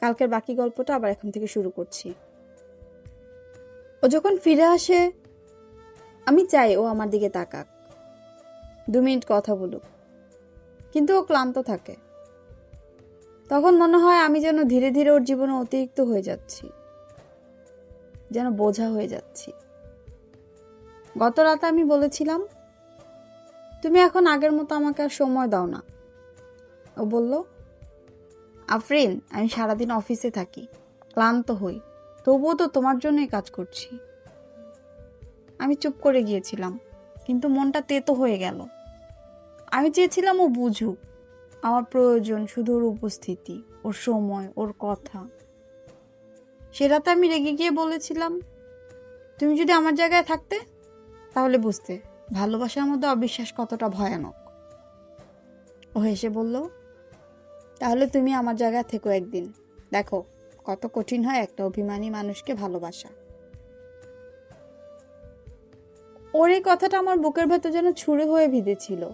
কালকের বাকি গল্পটা আবার এখন থেকে শুরু করছি। ও যখন ফিরে আসে, আমি চাই ও আমার দিকে তাকাক। দু মিনিট কথা বলুক। কিন্তু ও ক্লান্ত থাকে। তখন মনে হয় আমি যেন ধীরে ধীরে ওর জীবনে অতিরিক্ত হয়ে যাচ্ছি। যেন বোঝা হয়ে যাচ্ছি। গত রাতে আমি বলেছিলাম, তুমি এখন আগের মতো আমাকে আর সময় দাও না। ও বলল আফরিন, আমি সারাদিন অফিসে থাকি। ক্লান্ত হই। তবুও তো তোমার জন্যই কাজ করছি। আমি চুপ করে গিয়েছিলাম, কিন্তু মনটা তেতো হয়ে গেল। আমি চেয়েছিলাম ও বুঝুক। আমার প্রয়োজন শুধু ওর উপস্থিতি, ওর সময়, ওর কথা। সে রাতে আমি রেগে গিয়ে বলেছিলাম, তুমি যদি আমার জায়গায় থাকতে, তাহলে বুঝতে ভালোবাসার মধ্যে অবিশ্বাস কতটা ভয়ানক? ও হেসে বলল তাহলে তুমি আমার জায়গা থেকো একদিন। দেখো, কত কঠিন হয় একটা অভিমানী মানুষকে ভালোবাসা। ওর এই কথাটা আমার বুকের ভেতর যেন ছুড়ে হয়ে ভিজেছিল।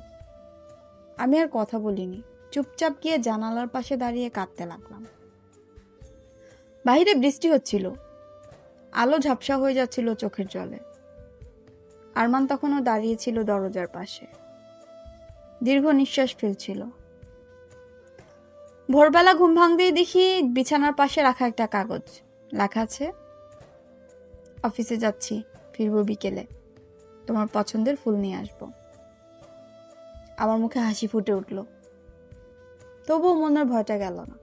আমি আর কথা বলিনি। চুপচাপ গিয়ে জানালার পাশে দাঁড়িয়ে কাঁদতে লাগলাম। বাহিরে বৃষ্টি হচ্ছিল। আলো ঝাপসা হয়ে যাচ্ছিল চোখের জলে। আরমান তখনও দাঁড়িয়েছিল দরজার পাশে। দীর্ঘ নিঃশ্বাস ফেলছিল। ভোরবেলা ঘুম ভাঙতেই দেখি বিছানার পাশে রাখা একটা কাগজ। লেখা আছে, অফিসে যাচ্ছি, ফিরবো বিকেলে। তোমার পছন্দের ফুল নিয়ে আসব। আমার মুখে হাসি ফুটে উঠল। তবুও মনের ভয়টা গেল না।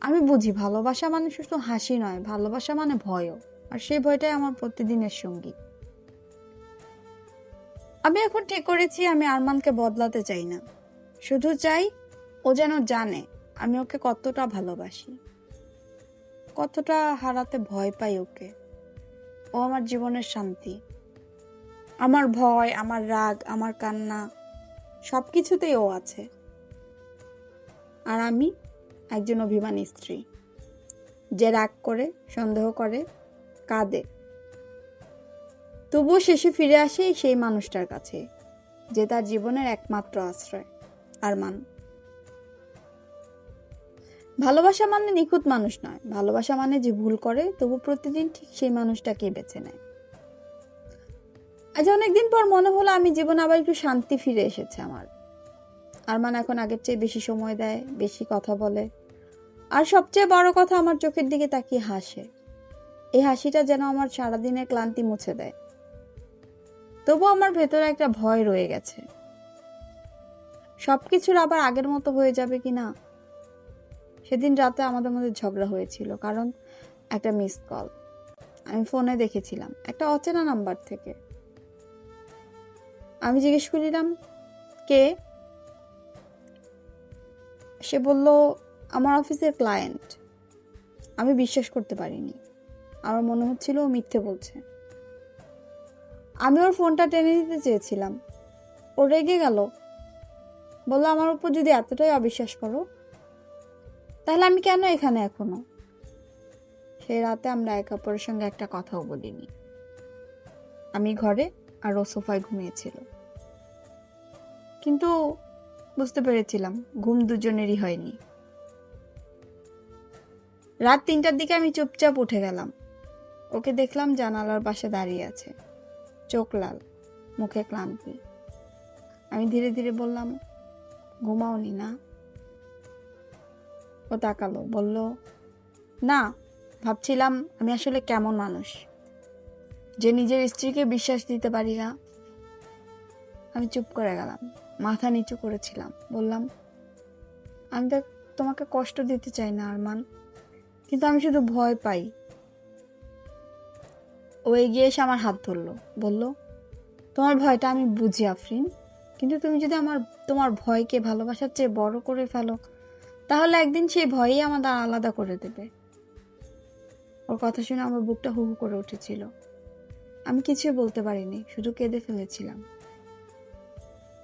আমি বুঝি ভালোবাসা মানে শুধু হাসি নয়, ভালোবাসা মানে ভয়ও, আর সেই ভয়টাই আমার প্রতিদিনের সঙ্গী। আমি এখন ঠিক করেছি, আমি আরমানকে বদলাতে চাই না। শুধু চাই ও যেন জানে আমি ওকে কতটা ভালোবাসি। কতটা হারাতে ভয় পাই ওকে। ও আমার জীবনের শান্তি। আমার ভয়, আমার রাগ, আমার কান্না সব কিছুতেই ও আছে। আর আমি একজন অভিমানী স্ত্রী। যে রাগ করে, সন্দেহ করে, কাঁদে। তবুও শেষে ফিরে আসে সেই মানুষটার কাছে, যে তার জীবনের একমাত্র আশ্রয় আর আরমান। ভালোবাসা মানে নিখুঁত মানুষ নয়। ভালোবাসা মানে যে ভুল করে, তবু প্রতিদিন ঠিক সেই মানুষটাকে বেছে নেয়। আজ অনেকদিন পর মনে হলো আমি জীবনে আবার একটু শান্তি ফিরে এসেছে আমার। আরমান এখন আগের চেয়ে বেশি সময় দেয়, বেশি কথা বলে। আর সবচেয়ে বড় কথা আমার চোখের দিকে তাকিয়ে হাসে। এই হাসিটা যেন আমার সারাদিনের ক্লান্তি মুছে দেয়। তবু আমার ভেতরে একটা ভয় রয়ে গেছে। সবকিছুর আবার আগের মতো হয়ে যাবে কি না সেদিন রাতে আমাদের মধ্যে ঝগড়া হয়েছিল, কারণ একটা মিস কল আমি ফোনে দেখেছিলাম, একটা অচেনা নাম্বার থেকে। আমি জিজ্ঞেস করিলাম, কে? সে বলল, আমার অফিসের ক্লায়েন্ট আমি বিশ্বাস করতে পারিনি। আমার মনে হচ্ছিল ও মিথ্যে বলছে। আমি ওর ফোনটা টেনে দিতে চেয়েছিলাম। ও রেগে গেল। বলল, আমার উপর যদি এতটাই অবিশ্বাস করো তাহলে আমি কেন এখানে এখনও? সেই রাতে আমরা এক অপরের সঙ্গে একটা কথাও বলিনি। আমি ঘরে আর ও সোফায় ঘুমিয়েছিল। কিন্তু বুঝতে পেরেছিলাম, ঘুম দুজনেরই হয়নি। রাত তিনটার দিকে আমি চুপচাপ উঠে গেলাম। ওকে দেখলাম জানালার পাশে দাঁড়িয়ে আছে। চোখ লাল, মুখে ক্লান্তি। আমি ধীরে ধীরে বললাম, ঘুমাওনি না? ও তাকালো, বলল, না, ভাবছিলাম আমি আসলে কেমন মানুষ। যে নিজের স্ত্রীকে বিশ্বাস দিতে পারি না। আমি চুপ করে গেলাম, মাথা নিচু করেছিলাম, বললাম, আমি তো তোমাকে কষ্ট দিতে চাই না, আরমান, কিন্তু আমি শুধু ভয় পাই। ও এগিয়ে এসে আমার হাত ধরলো, বলল, তোমার ভয়টা আমি বুঝি, আফরিন, কিন্তু তুমি যদি আমার, তোমার ভয়কে ভালোবাসার চেয়ে বড় করে ফেলো তাহলে একদিন সেই ভয়ই আমাদের আলাদা করে দেবে। ওর কথা শুনে আমার বুকটা হু হু করে উঠেছিল। আমি কিছুই বলতে পারিনি, শুধু কেঁদে ফেলেছিলাম।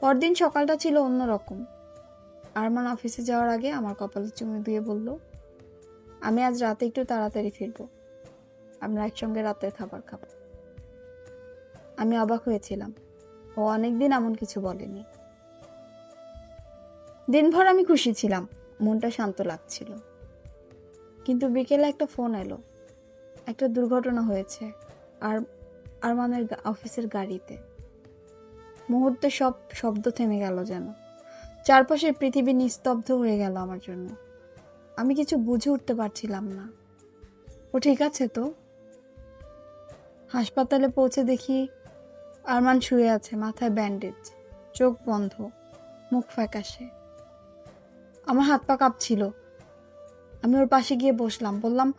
পরদিন সকালটা ছিল অন্যরকম আরমান অফিসে যাওয়ার আগে আমার কপালে চুমে দিয়ে বলল, আমি আজ রাতে একটু তাড়াতাড়ি ফিরবো। আমরা একসঙ্গে রাতের খাবার খাব। আমি অবাক হয়েছিলাম। ও অনেকদিন এমন কিছু বলেনি। দিনভর আমি খুশি ছিলাম। মনটা শান্ত লাগছিল। কিন্তু বিকেলে একটা ফোন এলো। একটা দুর্ঘটনা হয়েছে আর আরমানের অফিসের গাড়িতে। মুহূর্তে সব শব্দ থেমে গেল যেন। চারপাশের পৃথিবী নিস্তব্ধ হয়ে গেল আমার জন্য। আমি কিছু বুঝে উঠতে পারছিলাম না। ও ঠিক আছে তো? হাসপাতালে পৌঁছে দেখি আরমান শুয়ে আছে, মাথায় ব্যান্ডেজ, চোখ বন্ধ, মুখ ফ্যাকাশে। আমার হাত পা কাঁপছিল। আমি ওর পাশে গিয়ে বসলাম, বললাম,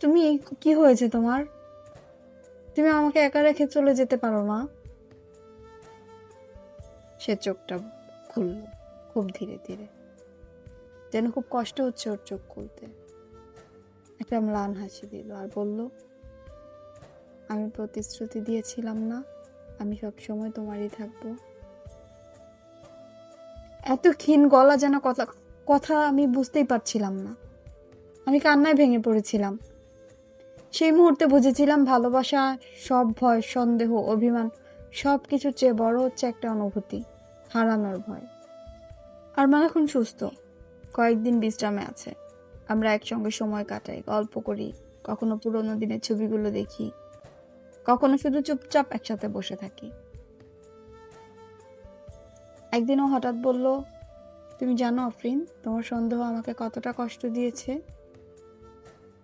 তুমি কি হয়েছে তোমার? তুমি আমাকে একা রেখে চলে যেতে পারো না? সে চোখটা খুলল খুব ধীরে ধীরে। যেন খুব কষ্ট হচ্ছে ওর চোখ খুলতে। একটা ম্লান হাসি দিল আর বলল, আমি প্রতিশ্রুতি দিয়েছিলাম না, আমি সব সময় তোমারই থাকব। এত ক্ষীণ গলা যেন কথা কথা আমি বুঝতেই পারছিলাম না। আমি কান্নায় ভেঙে পড়েছিলাম। সেই মুহূর্তে বুঝেছিলাম ভালোবাসা, সব ভয়, সন্দেহ, অভিমান, সব কিছুর চেয়ে বড় হচ্ছে একটা অনুভূতি, হারানোর ভয়। আর মানে এখন সুস্থ। কয়েকদিন বিশ্রামে আছে। আমরা একসঙ্গে সময় কাটাই, গল্প করি, কখনো পুরোনো দিনের ছবিগুলো দেখি, কখনো শুধু চুপচাপ একসাথে বসে থাকি। একদিন ও হঠাৎ বলল, তুমি জানো আফরিন, তোমার সন্দেহ আমাকে কতটা কষ্ট দিয়েছে?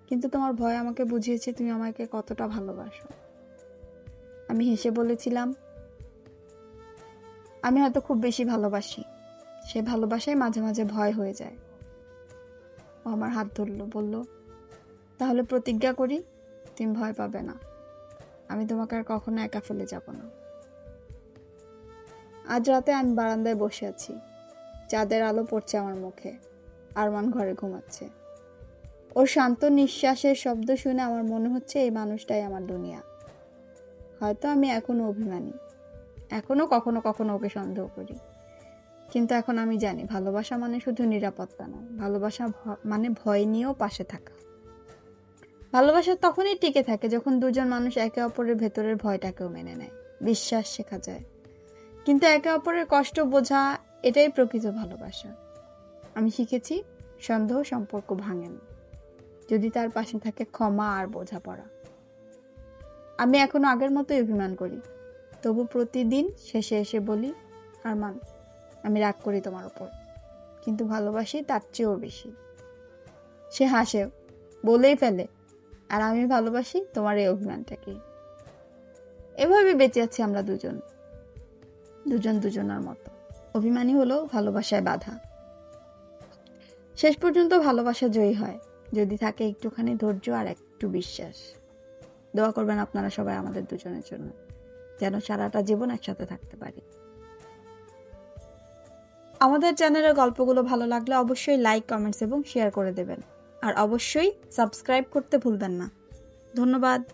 কিন্তু তোমার ভয় আমাকে বুঝিয়েছে তুমি আমাকে কতটা ভালোবাসো। আমি হেসে বলেছিলাম, আমি হয়তো খুব বেশি ভালোবাসি। সে ভালোবাসায় মাঝে মাঝে ভয় হয়ে যায়। ও আমার হাত ধরলো, বলল, তাহলে প্রতিজ্ঞা করি, তুমি ভয় পাবে না। আমি তোমাকে আর কখনো একা ফেলে যাব না। আজ রাতে আমি বারান্দায় বসে আছি। চাঁদের আলো পড়ছে আমার মুখে। আরমান ঘরে ঘুমাচ্ছে। ওর শান্ত নিঃশ্বাসের শব্দ শুনে আমার মনে হচ্ছে এই মানুষটাই আমার দুনিয়া। হয়তো আমি এখনও অভিমানী। এখনও কখনো কখনো ওকে সন্দেহ করি। কিন্তু এখন আমি জানি, ভালোবাসা মানে শুধু নিরাপত্তা নয়। ভালোবাসা মানে ভয় নিয়েও পাশে থাকা। ভালোবাসা তখনই টিকে থাকে যখন দুজন মানুষ একে অপরের ভেতরের ভয়টাকেও মেনে নেয়। বিশ্বাস শেখা যায়। কিন্তু একে অপরের কষ্ট বোঝা এটাই প্রকৃত ভালোবাসা। আমি শিখেছি, সন্দেহ সম্পর্ক ভাঙে না যদি তার পাশে থাকে ক্ষমা আর বোঝাপড়া। আমি এখনও আগের মতোই অভিমান করি, তবু প্রতিদিন শেষে এসে বলি, আরমান, আমি রাগ করি তোমার ওপর, কিন্তু ভালোবাসি তার চেয়েও বেশি। সে হাসে, বলেই ফেলে, আর আমি ভালোবাসি তোমার এই অভিমানটাকে এভাবে বেঁচে আছি আমরা দুজন। দুজন দুজনার মতো। অভিমানী হলো ভালোবাসায় বাধা। শেষ পর্যন্ত ভালোবাসা জয়ী হয়। যদি থাকে একটুখানি ধৈর্য আর একটু বিশ্বাস। দোয়া করবেন আপনারা সবাই আমাদের দুজনের জন্য। যেন সারাটা জীবন একসাথে থাকতে পারি। আমাদের চ্যানেলের গল্পগুলো ভালো লাগলে অবশ্যই লাইক, কমেন্টস এবং শেয়ার করে দেবেন। আর অবশ্যই সাবস্ক্রাইব করতে ভুলবেন না। ধন্যবাদ।